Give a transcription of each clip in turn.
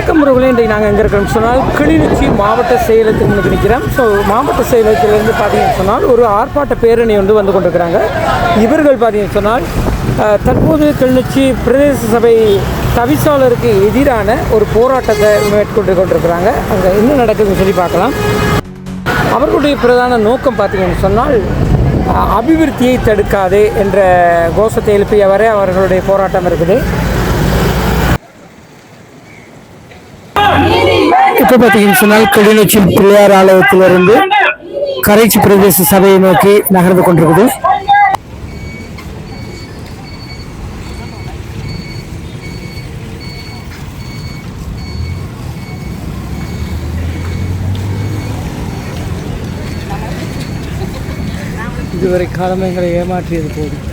வணக்கம் உறவுகளே இன்றைக்கு நாங்கள் எங்கே இருக்கிறோம்னு சொன்னால் கிளிநொச்சி மாவட்ட செயலகத்துக்கு முன்னுக்கு நிற்கிறோம். ஸோ மாவட்ட செயலகத்திலிருந்து பார்த்தீங்கன்னு சொன்னால் ஒரு ஆர்ப்பாட்ட பேரணி வந்து வந்து கொண்டிருக்கிறாங்க. இவர்கள் பார்த்தீங்கன்னு சொன்னால் தற்போது கிளிநொச்சி பிரதேச சபை தவிசாளருக்கு எதிரான ஒரு போராட்டத்தை மேற்கொண்டு கொண்டிருக்கிறாங்க. அங்கே என்ன நடக்குதுன்னு சொல்லி பார்க்கலாம். அவர்களுடைய பிரதான நோக்கம் பார்த்தீங்கன்னு சொன்னால் அபிவிருத்தியை தடுக்காது என்ற கோஷத்தை எழுப்பியவரே அவர்களுடைய போராட்டம் இருக்குது. இப்போ பார்த்தீங்கன்னு சொன்னால் கிளிநொச்சி பிள்ளையார் ஆலயத்திலிருந்து கரைச்சி பிரதேச சபையை நோக்கி நகர்ந்து கொண்டிருக்குது இதுவரை காலம் எங்களை ஏமாற்றியது போதும்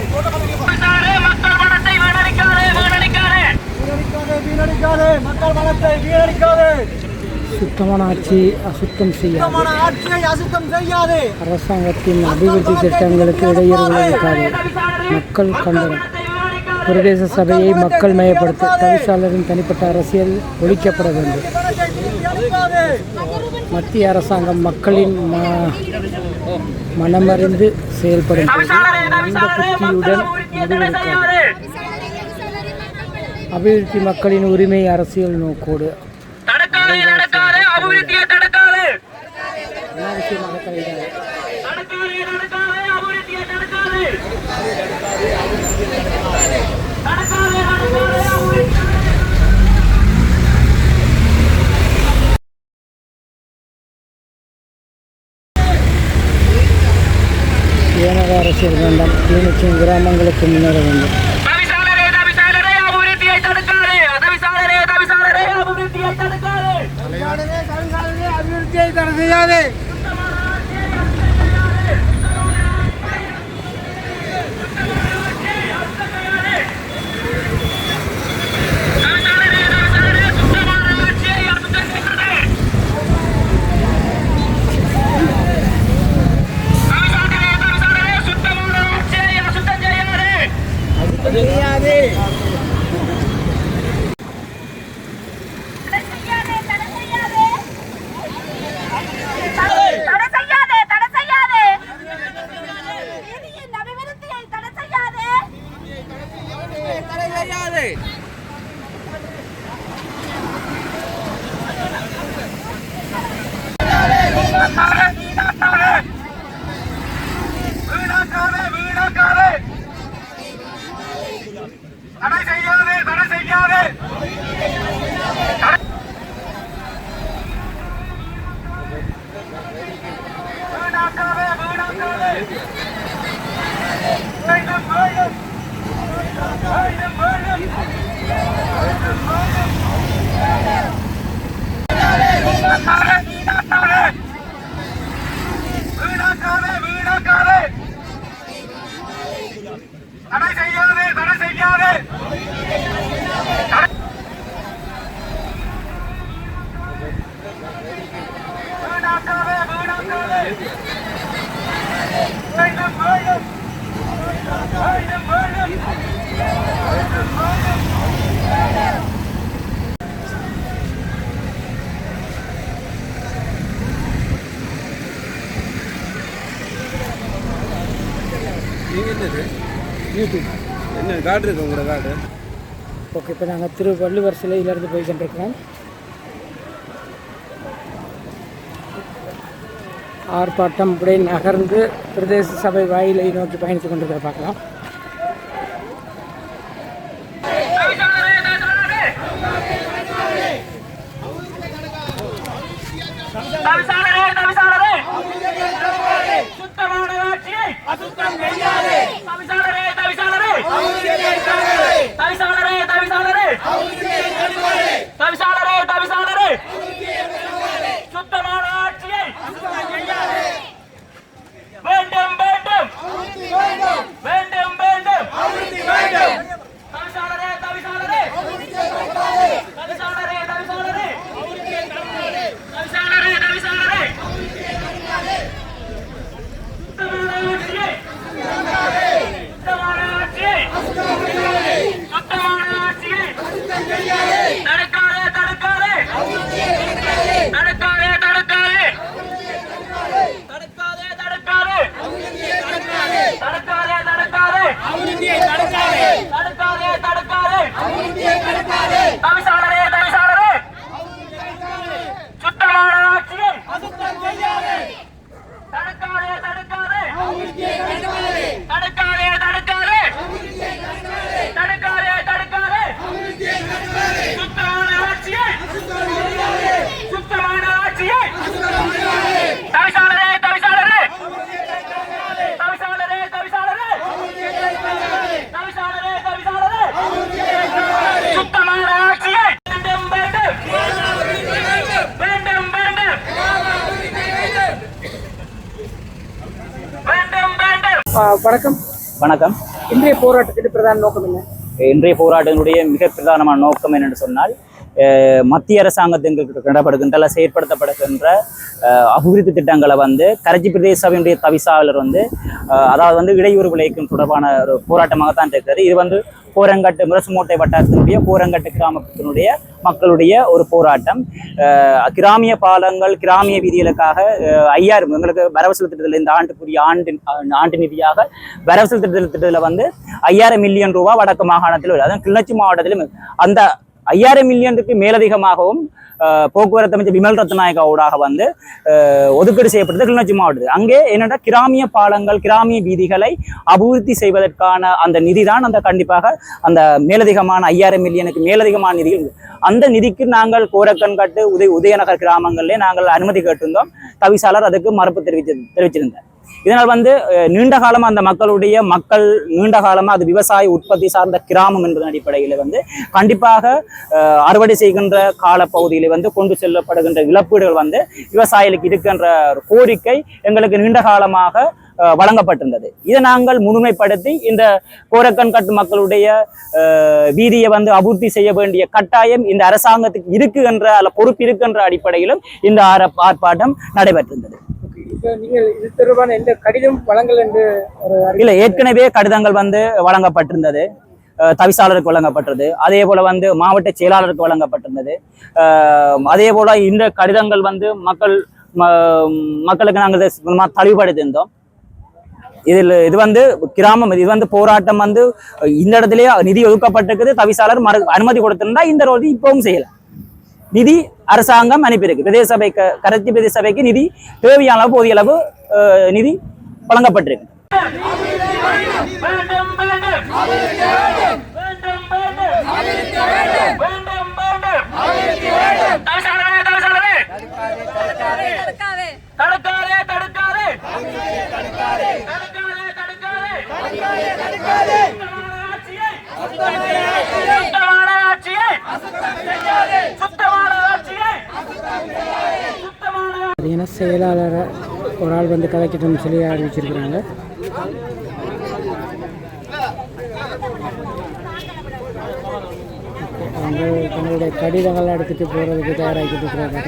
வீணடிக்காதே, மக்கள் பணத்தை வீணடிக்காதே, வீணடிக்காதே. சுத்தமான ஆட்சி அசுத்தம் ஆட்சியை செய்யாதே. அரசாங்கத்தின் அபிவிருத்தி திட்டங்களுக்கு இடையூறு விளைவிக்காது மக்கள் கண்டனம். பிரதேச சபையை மக்கள் மயப்படுத்த தவிசாளரின் தனிப்பட்ட அரசியல் ஒழிக்கப்பட வேண்டும். மத்திய அரசாங்கம் மக்களின் மனமறிந்து செயல்படும் புத்தியுடன் முடிவெடுக்காது அபிவிருத்தி மக்களின் உரிமை அரசியல் நோக்கோடு. ஏனக அரசியல் வேண்டாம். கிளிநொச்சியின் கிராமங்களுக்கு முன்னேற வேண்டும் தவிசாளரே, தவிசாளரே, அபிவிருத்தியை தடுக்காதே. தவிசாளரே, தவிசாளரே, அபிவிருத்தியை தடுக்காதே. அபிவிருத்தியை தடை செய்யாதே தவிசாளரே, தவிசாளரே, சுத்தமான ஆட்சியை அசுத்தம் செய்யாதே. தவிசாளரே, தவிசாளரே, சுத்தமான ஆட்சியை அசுத்தம் செய்யாதே. செய்யாதே தடை செய்யாதே தடை செய்யாதே தடை செய்யாதே தடை செய்யாதே நீதியின் அபிவிருத்தியை தடை செய்யாதே தடை செய்யாதே வீணாக்காதே, வீணாக்காதே. தடை செய்யாதே, தடை செய்யாதே. வீணாக்காதே, வீணாக்காதே. வேண்டும், வேண்டும். வேண்டும், வேண்டும். வீணாக்காதே, வீணாக்காதே. வீணாக்காதே, வீணாக்காதே. தடை செய்யாதே தடை செய்யாதே தடை- வீணாக்காதே வீணாக்காதே வேண்டும் வேண்டும் வேண்டும் வேண்டும் வேண்டும் வேண்டும் யூடியூப் என்ன கார்டு இருக்கு உங்களோட கார்டு ஓகே இப்போ நாங்கள் திருவள்ளுவர் சிலையிலேருந்து போய் கொண்டிருக்கிறோம். ஆர்ப்பாட்டம் அப்படியே நகர்ந்து பிரதேச சபை வாயிலை நோக்கி பயணித்துக் கொண்டிருக்கிற பார்க்கலாம். வணக்கம். வணக்கம். இன்றைய போராட்டத்தின் பிரதான நோக்கம் என்ன? இன்றைய போராட்டத்தினுடைய மிக பிரதானமான நோக்கம் என்னென்னு சொன்னால் மத்திய அரசாங்கத்திற்கு கிடப்படுகின்ற செயற்படுத்தப்படுகின்ற அபிவிருத்தி திட்டங்களை வந்து கரைச்சி பிரதேச சபையினுடைய தவிசாளர் வந்து அதாவது வந்து இடையூறு விளைவிக்கும் தொடர்பான ஒரு போராட்டமாகத்தான் இருக்கிறது. இது வந்து போரங்கட்டு முரசுமோட்டை வட்டாரத்தினுடைய போரங்கட்டு கிராமத்தினுடைய மக்களுடைய ஒரு போராட்டம். அஹ், கிராமிய பாலங்கள் கிராமிய வீதிகளுக்காக ஐயாயிரம் எங்களுக்கு வரவு செலுத்திட்டதில் இந்த ஆண்டுக்குரிய ஆண்டு ஆண்டு நிதியாக வரவு செலுத்திட்டதில் திட்டத்தில் வந்து ஐயாயிரம் மில்லியன் ரூபா வடக்கு மாகாணத்தில் அதாவது அதுவும் கிளர்ச்சி மாவட்டத்திலும் அந்த ஐயாயிரம் மில்லியனுக்கு மேலதிகமாகவும் போக்குவரத்து அமைச்சர் விமல் ரத்நாயகா ஊடாக வந்து ஒதுக்கீடு செய்யப்பட்டது கிளிநொச்சி மாவட்டத்தில். அங்கே என்னென்னா கிராமிய பாலங்கள் கிராமிய வீதிகளை அபிவிருத்தி செய்வதற்கான அந்த நிதி தான் அந்த கண்டிப்பாக அந்த மேலதிகமான ஐயாயிரம் மில்லியனுக்கு மேலதிகமான நிதியில் அந்த நிதிக்கு நாங்கள் கோரக்கன்கட்டு உதய உதயநகர் கிராமங்களிலே நாங்கள் அனுமதி கேட்டிருந்தோம். தவிசாளர் அதுக்கு மறுப்பு தெரிவித்து தெரிவிச்சிருந்தார் இதனால் வந்து நீண்ட காலமா அந்த மக்களுடைய மக்கள் நீண்ட காலமா அது விவசாய உற்பத்தி சார்ந்த கிராமம் என்பதன் அடிப்படையில் வந்து கண்டிப்பாக அஹ், அறுவடை செய்கின்ற காலப்பகுதியில் வந்து கொண்டு செல்லப்படுகின்ற இழப்பீடுகள் வந்து விவசாயிகளுக்கு இருக்கின்ற ஒரு கோரிக்கை எங்களுக்கு நீண்ட காலமாக அஹ், வழங்கப்பட்டிருந்தது. இதை நாங்கள் முழுமைப்படுத்தி இந்த கோரக்கன்காட்டு மக்களுடைய அஹ், வீதியை வந்து அபிவிருத்தி செய்ய வேண்டிய கட்டாயம் இந்த அரசாங்கத்துக்கு இருக்கு என்ற அல்ல பொறுப்பு இருக்கின்ற அடிப்படையிலும் இந்த ஆர- ஆர்ப்பாட்டம் நடைபெற்றிருந்தது. நீங்கள் இது தொடர்பான எந்த கடிதம் வழங்கல் என்று இல்ல ஏற்கனவே கடிதங்கள் வந்து வழங்கப்பட்டிருந்தது. தவிசாளருக்கு வழங்கப்பட்டது. அதே போல வந்து மாவட்ட செயலாளருக்கு வழங்கப்பட்டிருந்தது. அதே போல இந்த கடிதங்கள் வந்து மக்கள் மக்களுக்கு நாங்கள் இதை தெளிவுபடுத்தியிருந்தோம். இதில் இது வந்து கிராமம் இது வந்து போராட்டம் வந்து இந்த இடத்துலயே நிதி ஒதுக்கப்பட்டிருக்குது. தவிசாளர் மறு அனுமதி கொடுத்திருந்தா இந்த ரோடு இப்பவும் செய்யலாம். நிதி அரசாங்கம் அனுப்பியிருக்கு. பிரதேச சபை கரைச்சி பிரதேச சபைக்கு நிதி தேவையான அளவு போதிய அளவு நிதி வழங்கப்பட்டிருக்கு. வேண்டும் வேண்டும். வேண்டும் வேண்டும். வேண்டும் வேண்டும் தவிசாளரே தவிசாளரே தடுக்காதே தடுக்காதே தடுக்காதே தடுக்காதே தடுக்காதே சுத்தமான ஆட்சியை சுத்தமான ஆட்சியை சுத்தமான பார்த்தீங்கன்னா செயலாளரை ஒரு ஆள் வந்து கதைக்கட்டும்னு சொல்லி அறிவிச்சிருக்கிறாங்க. அவங்க தங்களுடைய கடிதங்கள்லாம் எடுத்துட்டு போகிறதுக்கு தயாராகிட்டு இருக்கிறாங்க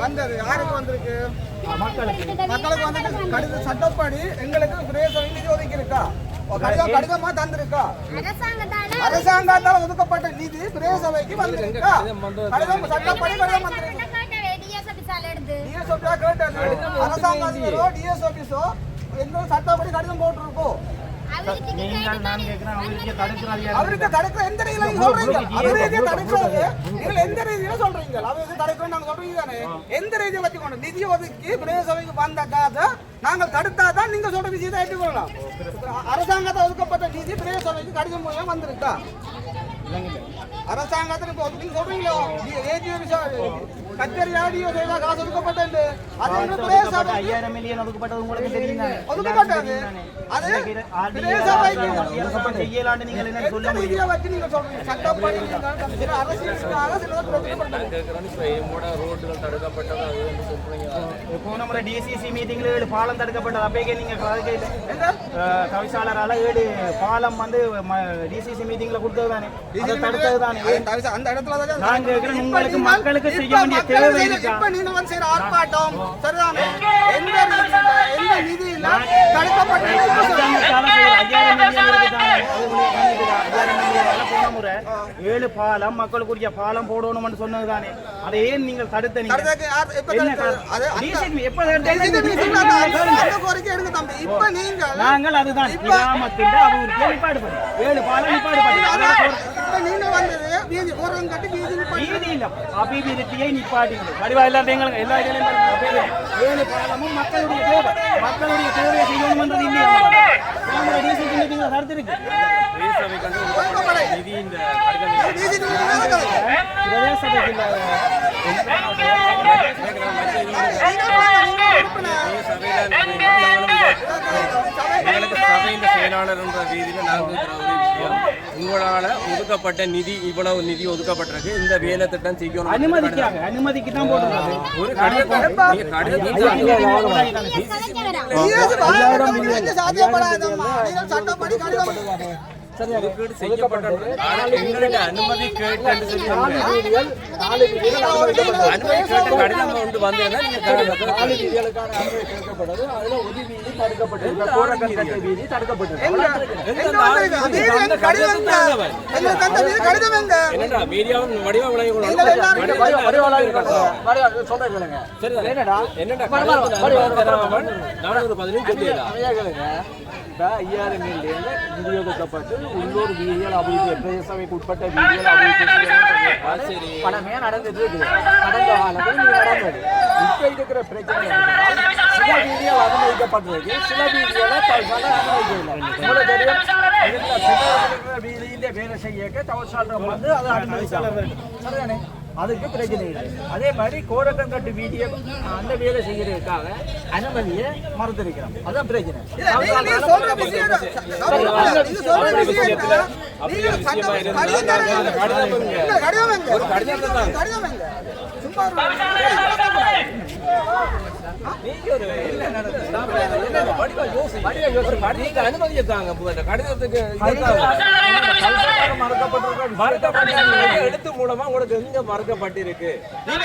வந்தது. யாருக்கு வந்திருக்கு? மக்களுக்கு. வந்து கடித சட்டப்படி எங்களுக்கு பிரதேச நிதி ஒதுக்கி இருக்கா கடிதம் கடிதமா தந்திருக்கா? அரசாங்கத்தால் ஒதுக்கப்பட்ட நிதி பிரதேச சபைக்கு வந்திருக்கா? கடிதம் சட்டப்படி கடிதம் வந்திருக்கு. டிஎஸ் ஆஃபீஸா கேட்டது அரசாங்க அதிபரோ டிஎஸ் ஆஃபீஸோ எந்த சட்டப்படி கடிதம் போட்டிருக்கோம் அவருக்கு தடுக்கிற எந்த ரீதியில சொல்றீங்க? அவருக்கு தடுக்கிறது நீங்கள் எந்த ரீதியில சொல்றீங்க? அவருக்கு தடுக்கணும் நாங்க சொல்றீங்க தானே? எந்த ரீதியை வச்சுக்கணும் நிதி ஒதுக்கி பிரதேச சபைக்கு வந்த காதை நாங்கள் தடுத்தாதான் நீங்க சொல்ற விஷயத்தை ஏற்றுக்கொள்ளலாம் அரசாங்கத்தை ஒதுக்கப்பட்ட நிதி பிரதேச சபைக்கு கடிதம் மூலம் வந்திருக்கா? அரசாங்கத்தில் இப்போ நீங்க சொல்றீங்களோ? ஏஜிஓ என்ன சொல்ல வச்சு நீங்க சொல்றீங்க? சட்டப்படி நீங்க பாலம் தடுக்கப்பட்டது அப்பயே நீங்க தவிசாளரால ஏழு பாலம் வந்து டிசிசி மீட்டிங்ல கொடுத்தது தானே தடுத்தது தானே நான் கேட்கிறேன், உங்களுக்கு மக்களுக்கு செய்ய வேண்டிய இப்ப நீங்க வந்து செய்யற ஆர்ப்பாட்டம் சரிதானே? எந்த எந்த முறை ஏழு பாலம் மக்களுக்குரிய பாலம் போடணும்னு சொன்னது தானே அதை ஏன் நீங்கள் தடுத்த நாங்கள் அதுதான். கிராமத்தின் அபிவிருத்தியை நிப்பாடு பண்ணி ஏழு பாலம் நிப்பாடு பண்ணி. அபிவிருத்தியை நிப்பாட்டிங்க வடிவா எங்களுக்கு எல்லா. ஏழு பாலமும் மக்களுடைய தேவை. மக்களுடைய தேவையை செய்யணும்ன்றது இல்லையா நம்மளோட டிசிசி மீட்டிங்ல தடுத்திருக்கு கடிதம். எங்களுக்கு சபையின் செயலாளர் என்ற ரீதியில் இருக்கிற ஒரு விஷயம். உங்களால் ஒதுக்கப்பட்ட நிதி இவ்வளவு நிதி ஒதுக்கப்பட்டிருக்கு. இந்த வேலை திட்டம் செய்யணும். அனுமதிக்காங்க. அனுமதிக்கு தான் போட்டுருக்காங்க. ஒரு சட்டப்படி கடிதம் ஒதுக்கீடு செய்யப்பட்டது. ஆனால் எங்களுடைய அனுமதி கேட்டு என்று சொல்லி அனுமதி கேட்டு கடிதம் கொண்டு வந்தீங்கன்னா? என்னடா? பதினஞ்சு ஐயாயிரம் மில்லியன் நிதி ஒதுக்கப்பட்டு உள்ளூர் வீதிகள் அபிவிருத்தி உட்பட்ட வீதிகள் அபிவிருத்தி பணமே நடந்துட்டு இருக்குது கடந்த காலத்தில் இது நடந்தது. இப்ப இருக்கிற பிரச்சனை சில வீதிகள் அனுமதிக்கப்பட்டிருக்கு. சில வீதிகளை தவசால அனுமதிக்கவில்லை உங்களுக்கு தெரியும் இதுல சில வீதியில வேலை செய்ய தவசாலம் வந்து அதை அனுமதிச்சாங்க சரிதானே? அதுக்கு பிரச்சனை இல்லை. அதே மாதிரி கோரக்கங்கட்டு வீதியை அந்த வேலை செய்யறதுக்காக அனுமதியை மறுத்திருக்கிறோம். அதான் பிரச்சனை. அனுமதியை தாங்க. இந்த கடிதத்துக்கு எழுத்து மூலமா உங்களுக்கு எங்க மறுக்கப்பட்டிருக்கு நீங்க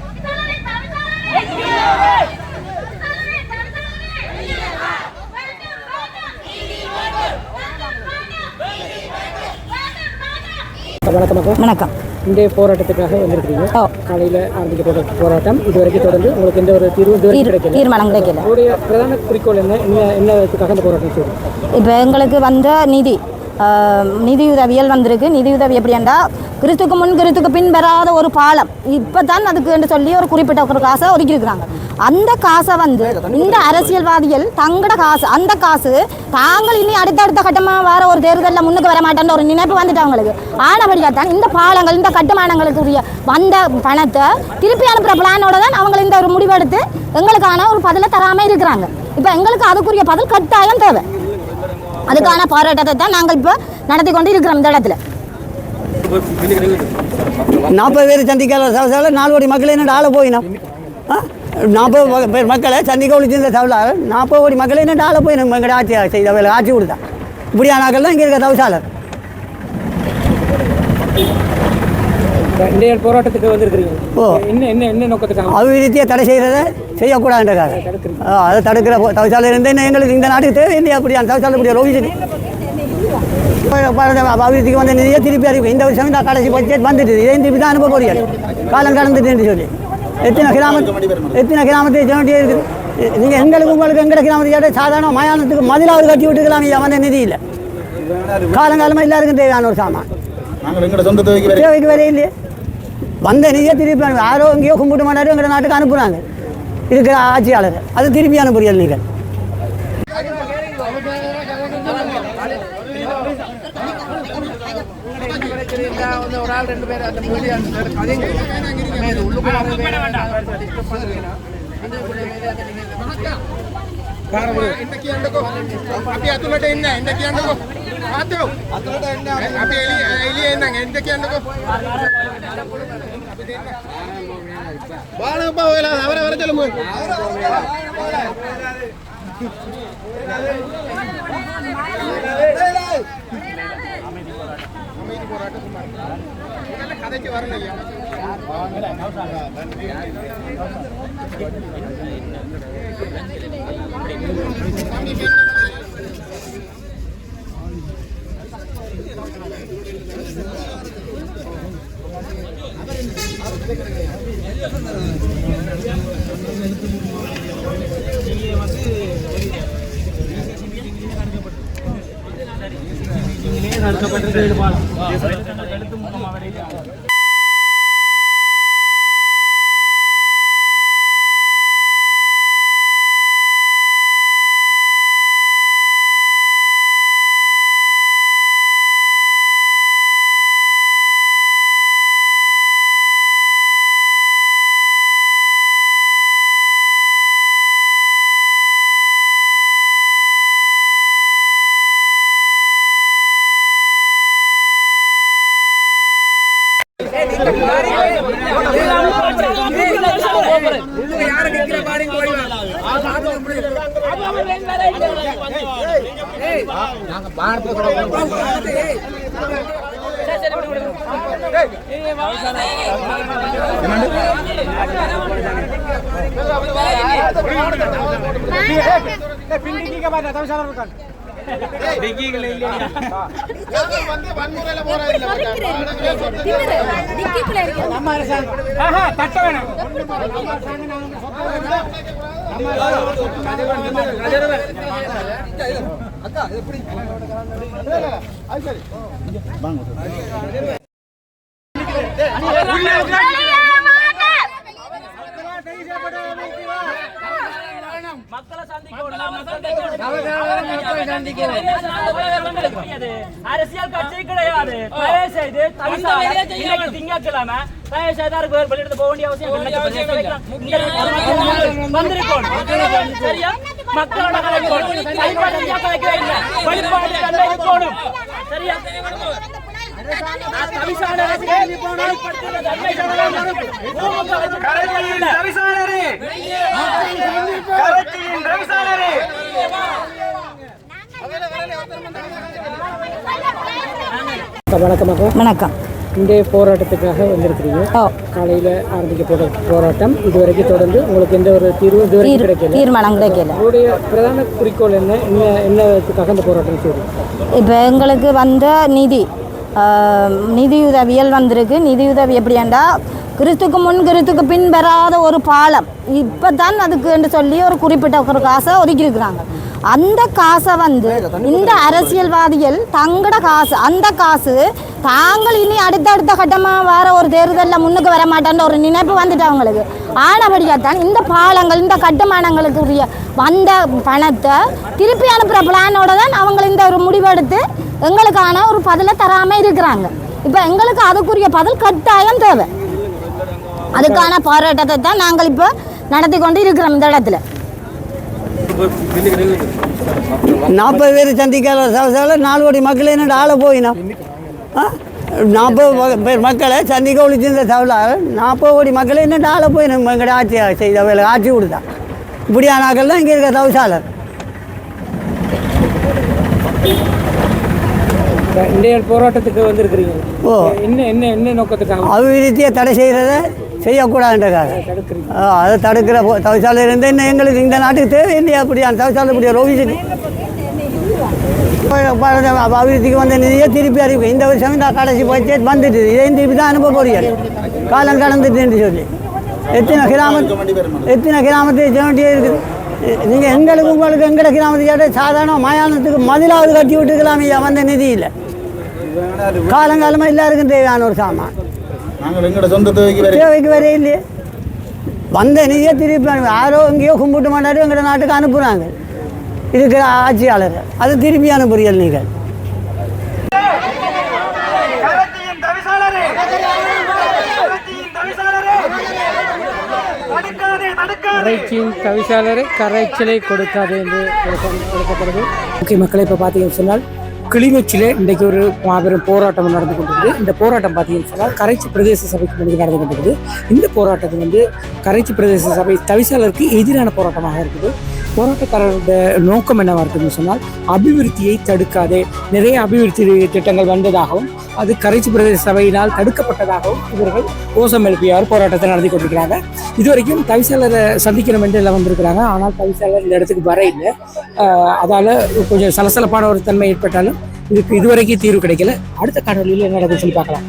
வணக்கம். வணக்கம் இன்றைய போராட்டத்துக்காக வந்திருக்கிறீங்க. காலையில் ஆரம்பிக்கப்பட்ட போராட்டம். இது வரைக்கும் தொடர்ந்து உங்களுக்கு எந்த ஒரு தீர்வு கிடைக்கல தீர்மானம் கிடைக்கல. உங்களுடைய பிரதான குறிக்கோள் என்ன? என்ன என்னத்துக்காக இந்த போராட்டம் இப்போ எங்களுக்கு வந்த நிதி. நிதியுதவியல் வந்திருக்கு. நிதியுதவி எப்படின்னா கிறிஸ்துக்கு முன் கிறிஸ்துக்கு பின்பறாத ஒரு பாலம். இப்போ தான் அதுக்கு என்று சொல்லி ஒரு குறிப்பிட்ட ஒரு காசை ஒதுக்கியிருக்கிறாங்க. அந்த காசை வந்து இந்த அரசியல்வாதிகள் தங்கட காசு அந்த காசு தாங்கள் இனி அடுத்தடுத்த கட்டமாக வர ஒரு தேர்தலில் முன்னுக்கு வர மாட்டேன்ற ஒரு நினைப்பு வந்துட்டு அவங்களுக்கு. ஆனபடியாக தான் இந்த பாலங்கள் இந்த கட்டுமானங்களுக்குரிய வந்த பணத்தை திருப்பி அனுப்புகிற பிளானோட தான் அவங்க இந்த ஒரு முடிவெடுத்து எங்களுக்கான ஒரு பதிலை தராமல் இருக்கிறாங்க. இப்போ எங்களுக்கு அதுக்குரிய பதில் கட்டாயம் தேவை. அதுக்கான போராட்டத்தை தான் நாங்கள் இப்போ நடத்தி கொண்டு இருக்கிறோம் இந்த இடத்துல. நாற்பது பேர் சந்திக்காத சவசால நாலு கோடி மக்கள் என்ன ஆள போயினோம். நாற்பது பேர் மக்களை சந்திக்க ஒழிச்சிருந்த சவசால நாற்பது கோடி மக்கள் என்ன ஆள போயினோம் எங்கள்ட ஆட்சி செய்த ஆட்சி கொடுத்தா. இப்படியானாக்கள் தான் இங்கே இருக்க தவசாளர் இன்றைய போராட்டத்துக்கு வந்திருக்கிறீங்க. ஓ. என்ன என்ன என்ன நோக்கத்துக்காக? அபிவிருத்தியை தடை செய்கிறத செய்யக்கூடாதுன்றக்காக. அதை தடுக்கிற தவசாளர் இருந்து எங்களுக்கு இந்த நாட்டுக்கு தேவை? இல்லையா அப்படியா தவசாளர் இப்படியா ரோகிச்சு அபிவிருத்திக்கு வந்த நிதியை திருப்பி அறிவிக்கும் இந்த வருஷம் இந்த கடைசி பட்ஜெட் வந்துட்டு இதே. திருப்பி தான் அனுப்ப போறீங்க. காலம் கடந்துட்டு சொல்லி. எத்தனை கிராமத்து எத்தனை கிராமத்தை ஜனட்டி இருக்குது? நீங்கள் எங்களுக்கு உங்களுக்கு எங்களை கிராமத்தை சாதாரண மயானத்துக்கு மதிலாவது கட்டி விட்டுக்கலாம் ஐயா வந்த நிதி இல்லை. காலங்காலமாக எல்லாருக்கும் தேவையான ஒரு சாமான். தேவைக்கு தேவைக்கு வேலை இல்லையே. வந்த நிதியை திருப்பி அனுப்பி யாரோ எங்கேயோ கும்பிட்டு மாட்டாரு எங்கள் நாட்டுக்கு அனுப்புகிறாங்க இருக்கிற ஆட்சியாளர். அது திருப்பி அனுப்புறீர்கள் நீங்கள். என்னங்க இன்றைக்கு என்னங்க பாலகப்பா போயில அவரை வர சொல்லுங்க அமைதி போராட்டம் கதைக்கு வரணும் ஐயா தடுக்கப்பட்டிருக்கு பாலம் எழுத்து முகமாக நாங்க பாரதத்தில் டிக்கிகள் தட்ட வேணாம் அக்கா எப்படி அது சரி வாங்க வந்து வன்முறையில அரசியல் கட்சி கிடையாது. தயவு செய்து திங்கட்கிழமை தயவு செய்து அதுக்கு வேறு வெளியிட்டு போக வேண்டிய அவசியம் இல்லை. இந்த வந்திருக்கோம். சரியா? மக்களோட சரியா? வணக்கமாக வணக்கம். இன்றைய போராட்டத்துக்காக வந்திருக்கிறீங்க. காலையில் ஆரம்பிக்கப்பட்ட போராட்டம். இதுவரைக்கும் தொடர்ந்து உங்களுக்கு எந்த ஒரு தீர்வும் இதுவரைக்கும் கிடைக்கல. தீர்மானம் கிடைக்கல. உங்களுடைய பிரதான குறிக்கோள் என்ன? என்ன என்னத்துக்காக இந்த போராட்டம் செய்யுது இப்போ எங்களுக்கு வந்த நிதி நிதியுதவியல் வந்திருக்கு. நிதியுதவி எப்படியாண்டா? கிறிஸ்துக்கு முன் கிறிஸ்துக்கு பின் பெறாத ஒரு பாலம். இப்போ தான் அதுக்கு என்று சொல்லி ஒரு குறிப்பிட்ட ஒரு காசை ஒதுக்கியிருக்கிறாங்க. அந்த காசை வந்து இந்த அரசியல்வாதிகள் தங்கட காசு அந்த காசு தாங்கள் இனி அடுத்தடுத்த கட்டமாக வர ஒரு தேர்தலில் முன்னுக்கு வர மாட்டேன்ற ஒரு நினைப்பு வந்துட்டு அவங்களுக்கு. ஆனபடியாத்தான் இந்த பாலங்கள் இந்த கட்டுமானங்களுக்கு உரிய வந்த பணத்தை திருப்பி அனுப்புகிற பிளானோட தான் அவங்க இந்த ஒரு முடிவெடுத்து எங்களுக்கான ஒரு பதிலை தராமல் இருக்கிறாங்க. இப்போ எங்களுக்கு அதுக்குரிய பதில் கட்டாயம் தேவை. அதுக்கான போராட்டத்தை தான் நாங்கள் இப்போ நடத்தி கொண்டு இருக்கிறோம் இந்த இடத்துல. நாற்பது பேர் சந்திக்காத சவசால நாலு கோடி மக்கள் என்னோட ஆளை போயினா? நாற்பது பேர் மக்களை சந்திக்க ஒழிச்சிருந்த சவலால் நாற்பது கோடி மக்கள் என்னோட ஆளை போயினோம் எங்கள்ட ஆட்சி செய்த வேலை ஆட்சி கொடுத்தா. இப்படியான ஆக்கள் தான் இங்கே இருக்க இன்றைய போராட்டத்துக்கு வந்திருக்கிறீங்க. ஓ. என்ன என்ன என்ன நோக்கத்துக்காக? அபிவிருத்தியை தடை செய்கிறத செய்யக்கூடாதுன்றக்காக அதை தடுக்கிற தவிசாளர் இருந்து இன்னும் எங்களுக்கு இந்த நாட்டுக்கு தேவை இல்லையா? அப்படியா? தவிசாளர் இப்படியா ரோகிச்சுக்கு அபிவிருத்திக்கு வந்த நிதியை திருப்பி அறிவிக்கும் இந்த வருஷம் இந்த கடைசி பட்ஜெட் வந்துட்டு இதையும் திருப்பி தான் அனுப்ப போறீங்க காலம் கடந்துட்டுன்னு சொல்லி. எத்தனை கிராமத்து எத்தனை கிராமத்து ஜெவண்டியே இருக்குது. நீங்கள் எங்களுக்கு உங்களுக்கு எங்கட கிராமத்து கேட்டால் சாதாரண மயானத்துக்கு மதிலாவது கட்டி விட்டுக்கலாம் ஐயா வந்த நிதி இல்லை காலங்காலமாக எல்லாருக்கும் தேவையான ஒரு சாமான். நாங்கள் எங்களோட சொந்த தேவைக்கு இல்லையே. வந்த நிதியை திருப்பி அனுப்பி யாரோ எங்கேயோ கும்பிட்டு மாட்டாரு எங்கள் நாட்டுக்கு அனுப்புகிறாங்க இருக்கிற ஆட்சியாளர். அது திருப்பி அனுப்புறீர்கள் நீங்கள். கரைச்சியின் தவிசாளரை கரைச்சலை கொடுக்காது என்று கொடுக்க- கொடுக்கப்படுது. ஓகே மக்களை இப்போ பார்த்தீங்கன்னு சொன்னால் கிளிநொச்சியில் இன்றைக்கு ஒரு மாபெரும் போராட்டம் நடந்து கொண்டிருக்கு இந்த போராட்டம் பார்த்தீங்கன்னு சொன்னால் கரைச்சி பிரதேச சபைக்கு முன்னாடி நடந்து கொண்டிருக்குது. இந்த போராட்டத்தில் வந்து கரைச்சி பிரதேச சபை தவிசாளருக்கு எதிரான போராட்டமாக இருக்குது. போராட்டக்காரரோட நோக்கம் என்னவா இருக்குன்னு சொன்னால் அபிவிருத்தியை தடுக்காதே. நிறைய அபிவிருத்தி திட்டங்கள் வந்ததாகவும் அது கரைச்சி பிரதேச சபையினால் தடுக்கப்பட்டதாகவும் இவர்கள் கோஷம் எழுப்பியார் போராட்டத்தை நடத்தி கொண்டிருக்கிறாங்க. இதுவரைக்கும் தவிசாளரை சந்திக்கணும் என்று எல்லாம் வந்திருக்கிறாங்க. ஆனால் தவிசாளர் இந்த இடத்துக்கு வர இல்லை அதால் அதால கொஞ்சம் சலசலப்பான ஒரு தன்மை ஏற்பட்டாலும் இதுக்கு இதுவரைக்கும் தீர்வு கிடைக்கல. அடுத்த காணொலியில் என்ன நடக்குதுன்னு சொல்லி பார்க்கலாம்.